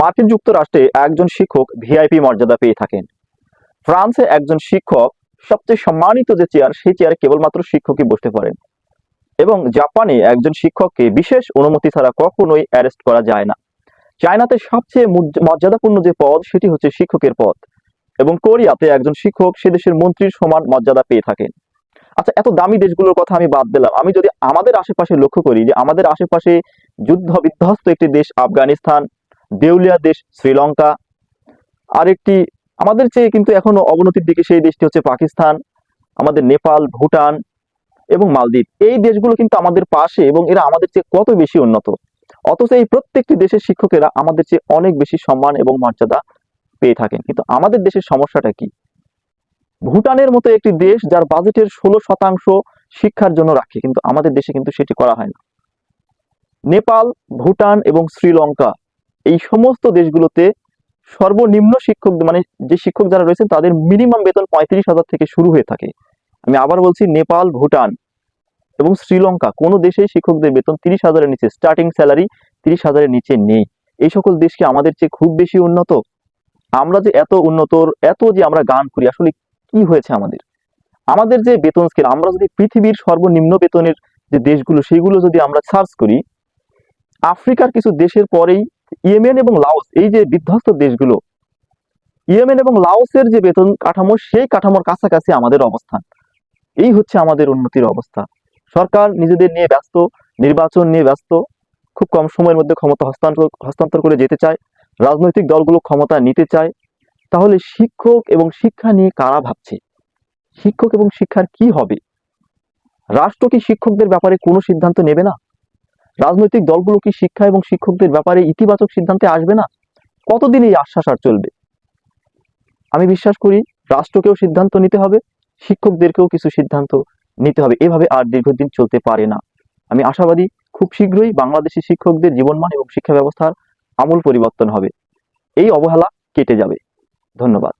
মার্কিন যুক্তরাষ্ট্রে একজন শিক্ষক ভিআইপি মর্যাদা পেয়ে থাকেন। ফ্রান্সে একজন শিক্ষক, সবচেয়ে সম্মানিত যে চেয়ার, সেই চেয়ারে কেবলমাত্র শিক্ষকই বসতে পারেন। এবং জাপানে একজন শিক্ষককে বিশেষ অনুমতি ছাড়া কখনোই অ্যারেস্ট করা যায় না। চায়নাতে সবচেয়ে মর্যাদাপূর্ণ যে পদ, সেটি হচ্ছে শিক্ষকের পদ। এবং কোরিয়াতে একজন শিক্ষক, সে দেশের মন্ত্রীর সমান মর্যাদা পেয়ে থাকেন। আচ্ছা এত দামি দেশগুলোর কথা আমি বাদ দিলাম। আমি যদি আমাদের আশেপাশে লক্ষ্য করি যে আমাদের আশেপাশে যুদ্ধ বিধ্বস্ত একটি দেশ আফগানিস্তান দেউলিয়া দেশ শ্রীলঙ্কা। আরেকটি আমাদের চেয়ে কিন্তু এখনও অবনতির দিকে সেই দেশটি হচ্ছে পাকিস্তান, আমাদের নেপাল, ভুটান এবং মালদ্বীপ। এই দেশগুলো কিন্তু আমাদের পাশে এবং এরা আমাদের চেয়ে কত বেশি উন্নত? অথচ এই প্রত্যেকটি দেশের শিক্ষকেরা আমাদের চেয়ে অনেক বেশি সম্মান এবং মর্যাদা পেয়ে থাকেন। কিন্তু আমাদের দেশের সমস্যাটা কি? ভুটানের মতো একটি দেশ যার বাজেটের ষোলো শতাংশ শিক্ষার জন্য রাখে, কিন্তু আমাদের দেশে কিন্তু সেটি করা হয় না। নেপাল, ভুটান এবং শ্রীলঙ্কা এই সমস্ত দেশগুলোতে সর্বনিম্ন শিক্ষক মানে যে শিক্ষক যারা রয়েছেন, তাদের মিনিমাম বেতন পঁয়ত্রিশ হাজার থেকে শুরু হয়ে থাকে। আমি আবার বলছি, নেপাল, ভুটান এবং শ্রীলঙ্কা, কোনো দেশেই শিক্ষকদের বেতন তিরিশ হাজারের নিচে স্টার্টিং স্যালারি তিরিশ হাজারের নিচে নেই। এই সকল দেশকে আমাদের চেয়ে খুব বেশি উন্নত? আমরা যে এত উন্নতর এত যে আমরা গান করি, আসলে কি হয়েছে আমাদের? আমাদের যে বেতন স্কেল আমরা যদি পৃথিবীর সর্বনিম্ন বেতনের যে দেশগুলো, সেগুলো যদি আমরা সার্চ করি, আফ্রিকার কিছু দেশের পরেই ইয়েমেন এবং লাওস, এই যে বিধ্বস্ত দেশগুলো, ইয়েমেন এবং লাওসের যে বেতন কাঠামো, সেই কাঠামোর কাছাকাছি আমাদের অবস্থান। এই হচ্ছে আমাদের উন্নতির অবস্থা। সরকার নিজেদের নিয়ে ব্যস্ত, নির্বাচন নিয়ে ব্যস্ত, খুব কম সময়ের মধ্যে ক্ষমতা হস্তান্তর হস্তান্তর করে যেতে চায়, রাজনৈতিক দলগুলো ক্ষমতা নিতে চায়। তাহলে শিক্ষক এবং শিক্ষা নিয়ে কারা ভাবছে? শিক্ষক এবং শিক্ষার কি হবে? রাষ্ট্র কি শিক্ষকদের ব্যাপারে কোনো সিদ্ধান্ত নেবে না? রাজনৈতিক দলগুলো কি শিক্ষা এবং শিক্ষকদের ব্যাপারে ইতিবাচক সিদ্ধান্তে আসবে না? কতদিন এই আশ্বাস আর চলবে? আমি বিশ্বাস করি রাষ্ট্রকেও সিদ্ধান্ত নিতে হবে, শিক্ষকদেরকেও কিছু সিদ্ধান্ত নিতে হবে। এভাবে আর দীর্ঘদিন চলতে পারে না। আমি আশাবাদী খুব শীঘ্রই বাংলাদেশি শিক্ষকদের জীবনমান এবং শিক্ষা ব্যবস্থার আমূল পরিবর্তন হবে। এই অবহেলা কেটে যাবে। ধন্যবাদ।